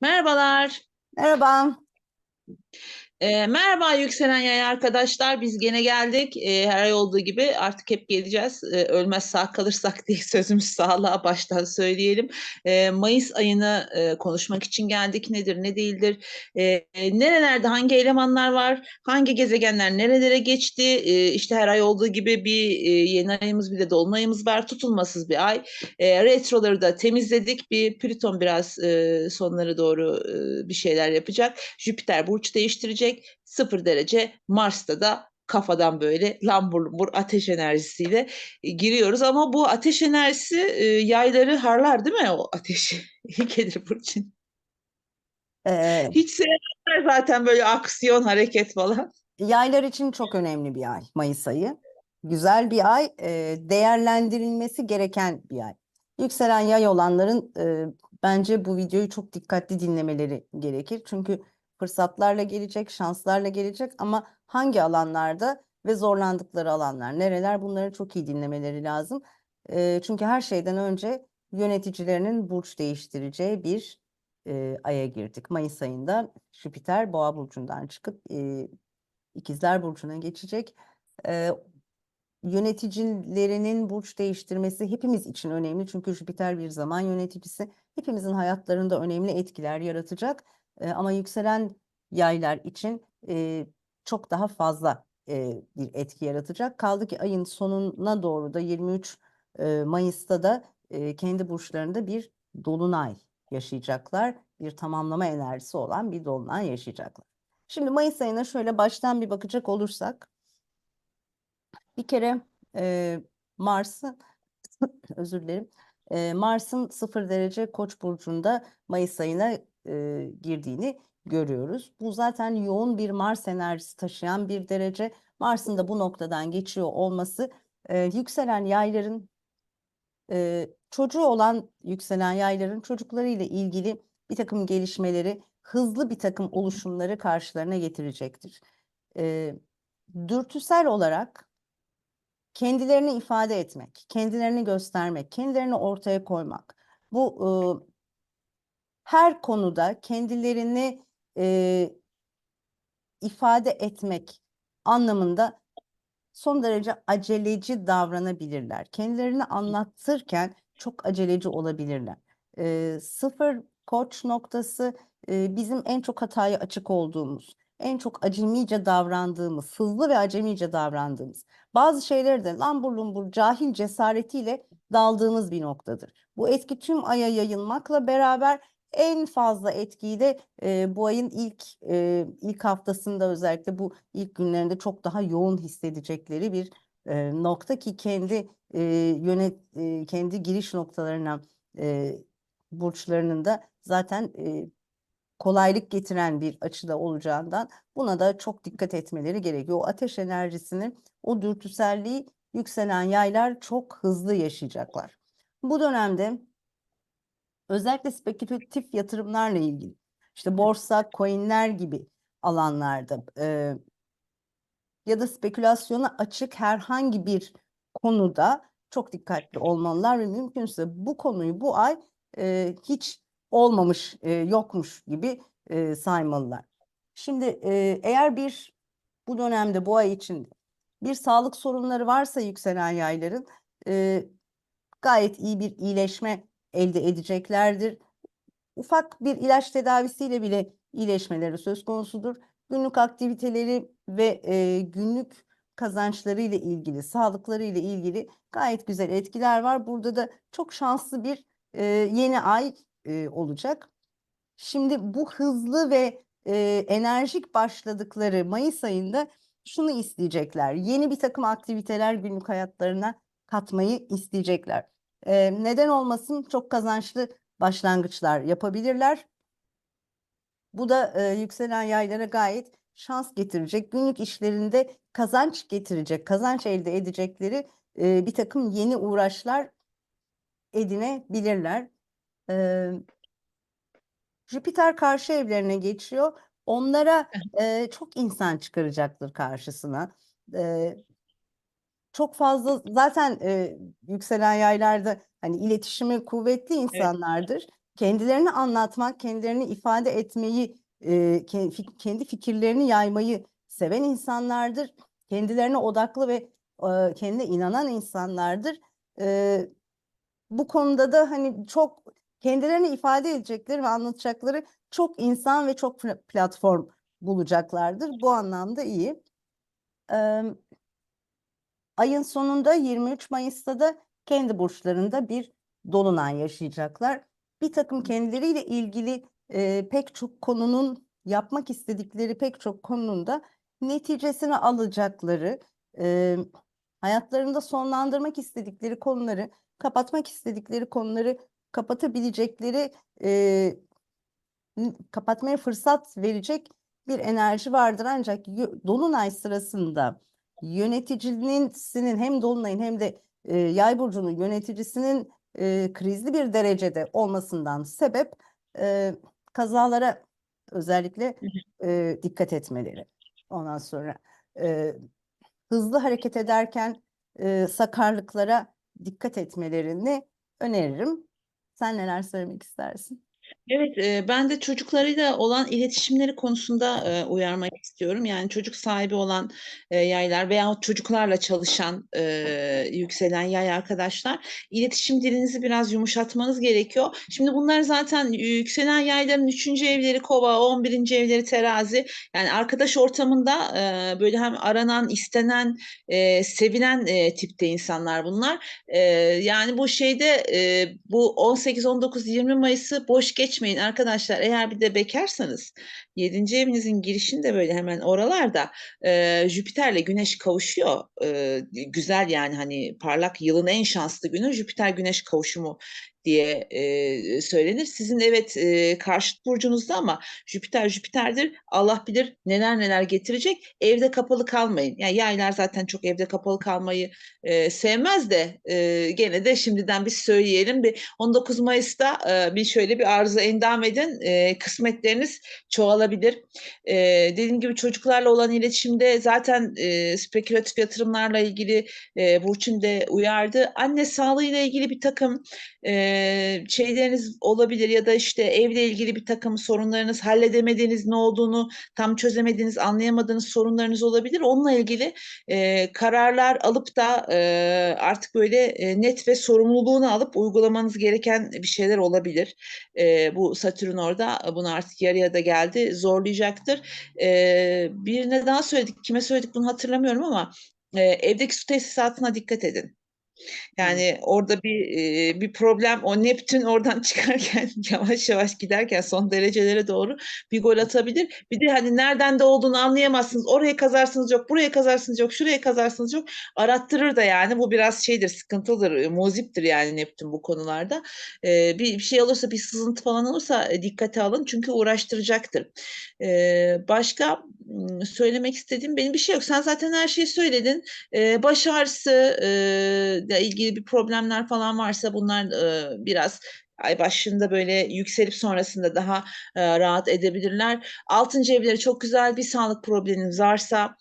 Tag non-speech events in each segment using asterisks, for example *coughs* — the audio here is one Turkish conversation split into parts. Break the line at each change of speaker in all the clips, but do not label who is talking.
Merhabalar.
Merhaba.
Ee, merhaba yükselen yay arkadaşlar. Biz gene geldik. Ee, her ay olduğu gibi artık hep geleceğiz. Ee, ölmez sağ kalırsak diye *laughs* sözümüz sağlığa baştan söyleyelim. Ee, Mayıs ayını e, konuşmak için geldik. Nedir, ne değildir? Ee, nerelerde hangi elemanlar var? Hangi gezegenler nerelere geçti? Ee, işte her ay olduğu gibi bir e, yeni ayımız bir de dolunayımız var. Tutulmasız bir ay. Ee, retroları da temizledik. Bir Plüton biraz e, sonlara doğru e, bir şeyler yapacak. Jüpiter burç değiştirecek. Sıfır derece Mars'ta da kafadan böyle lambur lumbur ateş enerjisiyle e, giriyoruz. Ama bu ateş enerjisi e, yayları harlar değil mi o ateşi? İyi *laughs* gelir Burçin.
Ee,
Hiç sevmezler zaten böyle aksiyon, hareket falan.
yaylar için çok önemli bir ay Mayıs ayı. Güzel bir ay, e, değerlendirilmesi gereken bir ay. Yükselen yay olanların e, bence bu videoyu çok dikkatli dinlemeleri gerekir. Çünkü fırsatlarla gelecek, şanslarla gelecek ama hangi alanlarda ve zorlandıkları alanlar nereler bunları çok iyi dinlemeleri lazım. E, çünkü her şeyden önce yöneticilerinin burç değiştireceği bir e, aya girdik. Mayıs ayında Jüpiter Boğa burcundan çıkıp e, İkizler burcuna geçecek. E, yöneticilerinin burç değiştirmesi hepimiz için önemli. Çünkü Jüpiter bir zaman yöneticisi. Hepimizin hayatlarında önemli etkiler yaratacak. E, ama yükselen yaylar için e, çok daha fazla e, bir etki yaratacak. Kaldı ki ayın sonuna doğru da 23 e, Mayıs'ta da e, kendi burçlarında bir dolunay yaşayacaklar. Bir tamamlama enerjisi olan bir dolunay yaşayacaklar. Şimdi Mayıs ayına şöyle baştan bir bakacak olursak bir kere e, Mars'ın *coughs* özür dilerim. E, Mars'ın 0 derece Koç burcunda Mayıs ayına e, girdiğini görüyoruz. Bu zaten yoğun bir Mars enerjisi taşıyan bir derece. Mars'ın da bu noktadan geçiyor olması e, yükselen yayların e, çocuğu olan yükselen yayların çocuklarıyla ilgili bir takım gelişmeleri, hızlı bir takım oluşumları karşılarına getirecektir. E, dürtüsel olarak kendilerini ifade etmek, kendilerini göstermek, kendilerini ortaya koymak. Bu e, her konuda kendilerini e, ifade etmek anlamında son derece aceleci davranabilirler. Kendilerini anlatırken çok aceleci olabilirler. E, sıfır koç noktası e, bizim en çok hataya açık olduğumuz, en çok acemice davrandığımız, hızlı ve acemice davrandığımız, bazı şeyleri de lambur lumbur cahil cesaretiyle daldığımız bir noktadır. Bu etki tüm aya yayılmakla beraber en fazla etkiyi de e, bu ayın ilk e, ilk haftasında özellikle bu ilk günlerinde çok daha yoğun hissedecekleri bir e, nokta ki kendi e, yönet e, kendi giriş noktalarına e, burçlarının da zaten e, kolaylık getiren bir açıda olacağından buna da çok dikkat etmeleri gerekiyor. O ateş enerjisini, o dürtüselliği yükselen yaylar çok hızlı yaşayacaklar. Bu dönemde özellikle spekülatif yatırımlarla ilgili. İşte borsa, coinler gibi alanlarda e, ya da spekülasyona açık herhangi bir konuda çok dikkatli olmalılar ve mümkünse bu konuyu bu ay e, hiç olmamış, e, yokmuş gibi e, saymalılar. Şimdi e, eğer bir bu dönemde bu ay için bir sağlık sorunları varsa yükselen yayların e, gayet iyi bir iyileşme elde edeceklerdir. Ufak bir ilaç tedavisiyle bile iyileşmeleri söz konusudur. Günlük aktiviteleri ve e, günlük kazançları ile ilgili, sağlıkları ile ilgili gayet güzel etkiler var. Burada da çok şanslı bir e, yeni ay e, olacak. Şimdi bu hızlı ve e, enerjik başladıkları Mayıs ayında şunu isteyecekler. Yeni bir takım aktiviteler günlük hayatlarına katmayı isteyecekler. E, neden olmasın çok kazançlı başlangıçlar yapabilirler. Bu da e, yükselen yaylara gayet şans getirecek. Günlük işlerinde kazanç getirecek, kazanç elde edecekleri e, bir takım yeni uğraşlar edinebilirler. E, Jüpiter karşı evlerine geçiyor. Onlara e, çok insan çıkaracaktır karşısına. E, çok fazla zaten e, yükselen yaylarda hani iletişimi kuvvetli insanlardır. kendilerini anlatmak, kendilerini ifade etmeyi, e, kendi fikirlerini yaymayı seven insanlardır. Kendilerine odaklı ve e, kendine inanan insanlardır. E, bu konuda da hani çok kendilerini ifade edecekleri ve anlatacakları çok insan ve çok pla- platform bulacaklardır. Bu anlamda iyi. Eee, ayın sonunda 23 Mayıs'ta da kendi burçlarında bir dolunay yaşayacaklar. Bir takım kendileriyle ilgili eee, pek çok konunun yapmak istedikleri pek çok konunun da neticesini alacakları, eee, hayatlarında sonlandırmak istedikleri konuları, kapatmak istedikleri konuları kapatabilecekleri, n- kapatmaya fırsat verecek bir enerji vardır. Ancak dolunay sırasında yöneticinin sinin hem dolunayın hem de e, yay burcunun yöneticisinin e, krizli bir derecede olmasından sebep e, kazalara özellikle e, dikkat etmeleri. Ondan sonra e, hızlı hareket ederken e, sakarlıklara dikkat etmelerini öneririm. Sen neler söylemek istersin?
Evet, eee, ben de çocuklarıyla olan iletişimleri konusunda eee, uyarmak istiyorum. Yani çocuk sahibi olan eee, yaylar veyahut çocuklarla çalışan eee, yükselen yay arkadaşlar, iletişim dilinizi biraz yumuşatmanız gerekiyor. Şimdi bunlar zaten yükselen yayların üçüncü evleri kova, on birinci evleri terazi. Yani arkadaş ortamında böyle hem aranan, istenen, sevilen tipte insanlar bunlar. Yani bu şeyde eee, bu 18, 19, 20 Mayıs'ı boş geçmeyin arkadaşlar. Eğer bir de bekarsanız 7. evinizin girişinde böyle hemen oralarda eee Jüpiter'le Güneş kavuşuyor. Eee, güzel yani hani parlak yılın en şanslı günü Jüpiter Güneş kavuşumu diye eee, söylenir. Sizin evet eee, karşıt burcunuzda ama Jüpiter Jüpiter'dir. Allah bilir neler neler getirecek. Evde kapalı kalmayın. Yani yaylar zaten çok evde kapalı kalmayı eee, sevmez de eee, gene de şimdiden bir söyleyelim. Bir 19 Mayıs'ta eee, bir şöyle bir arıza endam edin. Eee, kısmetleriniz çoğalabilir. Eee, dediğim gibi çocuklarla olan iletişimde zaten eee, spekülatif yatırımlarla ilgili eee, Burçin de uyardı. Anne sağlığıyla ilgili bir takım eee, şeyleriniz olabilir ya da işte evle ilgili bir takım sorunlarınız halledemediğiniz ne olduğunu tam çözemediğiniz anlayamadığınız sorunlarınız olabilir. Onunla ilgili eee, kararlar alıp da eee, artık böyle eee, net ve sorumluluğunu alıp uygulamanız gereken bir şeyler olabilir. Eee, bu Satürn orada bunu artık yarıya da geldi zorlayacaktır. Eee, birine daha söyledik kime söyledik bunu hatırlamıyorum ama eee, evdeki su tesisatına dikkat edin. Yani orada bir bir problem o Neptün oradan *laughs* çıkarken yavaş yavaş giderken son derecelere doğru bir gol atabilir. Bir de hani nereden de olduğunu anlayamazsınız. Oraya kazarsınız yok, buraya kazarsınız yok, şuraya kazarsınız yok. Arattırır da yani bu biraz şeydir, sıkıntıdır, e, muziptir yani Neptün bu konularda. Bir, bir şey olursa bir sızıntı falan olursa e, dikkate alın çünkü uğraştıracaktır. Başka söylemek istediğim benim bir şey yok. Sen zaten her şeyi söyledin. Eee, baş ağrısı ile ilgili bir problemler falan varsa bunlar eee, biraz ay başında böyle yükselip sonrasında daha eee, rahat edebilirler. Altıncı evleri çok güzel bir sağlık probleminiz varsa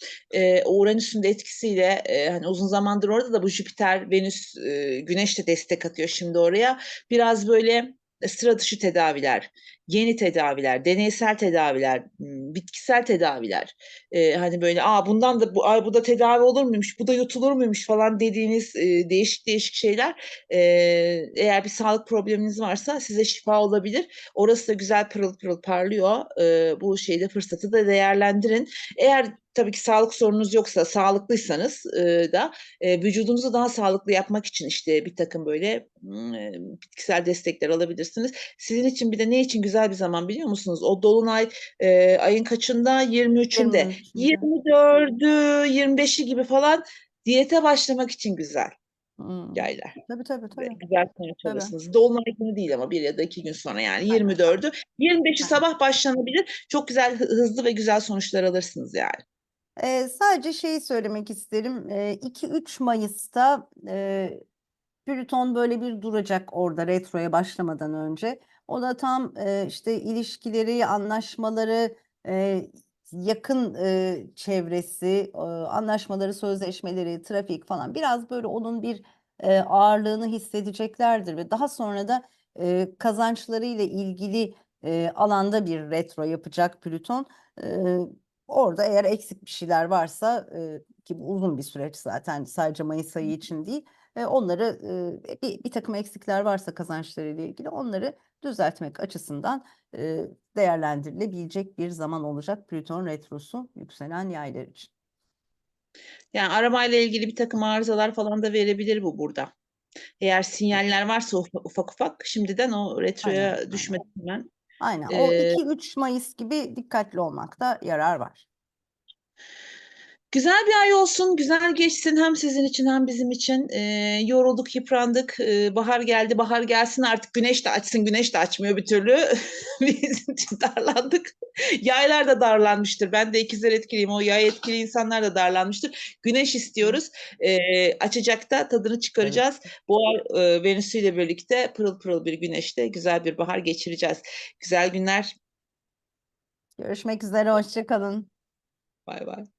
o Uranüs'ün de etkisiyle eee, hani uzun zamandır orada da bu Jüpiter, Venüs, eee, Güneş de destek atıyor şimdi oraya. Biraz böyle sıra dışı tedaviler, yeni tedaviler, deneysel tedaviler, m, bitkisel tedaviler. Eee, hani böyle Aa, bundan da bu, ay, bu da tedavi olur muymuş, bu da yutulur muymuş falan dediğiniz eee, değişik değişik şeyler. Eee, eğer bir sağlık probleminiz varsa size şifa olabilir. Orası da güzel pırıl pırıl parlıyor. Eee, bu şeyde fırsatı da değerlendirin. Eğer tabii ki sağlık sorununuz yoksa, sağlıklıysanız eee, da eee, vücudunuzu daha sağlıklı yapmak için işte bir takım böyle eee, bitkisel destekler alabilirsiniz. Sizin için bir de ne için güzel bir zaman biliyor musunuz? O dolunay eee, ayın kaçında? 23'ünde.
23'ünde.
24'ü, 25'i gibi falan diyete başlamak için güzel
Hmm.
yaylar.
Tabii tabii tabii.
güzel alırsınız. Dolunay günü değil ama bir ya da iki gün sonra yani
Aynen.
24'ü. 25'i
Aynen.
sabah başlanabilir. Çok güzel, hı- hızlı ve güzel sonuçlar alırsınız yani.
Ee, sadece şeyi söylemek isterim. Ee, 2-3 Mayıs'ta e, Plüton böyle bir duracak orada retroya başlamadan önce. O da tam e, işte ilişkileri, anlaşmaları, e, yakın e, çevresi, e, anlaşmaları, sözleşmeleri, trafik falan biraz böyle onun bir e, ağırlığını hissedeceklerdir ve daha sonra da e, kazançlarıyla ilgili e, alanda bir retro yapacak Plüton. E, orada eğer eksik bir şeyler varsa e, ki bu uzun bir süreç zaten sadece Mayıs ayı için değil. E, onları e, bir, bir takım eksikler varsa kazançlarıyla ilgili onları düzeltmek açısından e, değerlendirilebilecek bir zaman olacak Plüton retrosu yükselen yaylar için.
Yani aramayla ilgili bir takım arızalar falan da verebilir bu burada. Eğer sinyaller varsa ufak ufak, şimdiden o retroya
aynen.
düşmeden hemen.
Aynen. O
Ee,
2-3 Mayıs gibi dikkatli olmakta yarar var.
Güzel bir ay olsun, güzel geçsin hem sizin için hem bizim için. Ee, yorulduk, yıprandık. Ee, bahar geldi, bahar gelsin artık. Güneş de açsın, güneş de açmıyor bir türlü. *laughs* Biz darlandık. Yaylar da darlanmıştır. Ben de ikizler etkiliyim. O yay etkili insanlar da darlanmıştır. Güneş istiyoruz. Ee, açacak da tadını çıkaracağız. Bu ay e, Venüs ile birlikte pırıl pırıl bir güneşte güzel bir bahar geçireceğiz. Güzel günler.
Görüşmek üzere, hoşça kalın.
Bay bay.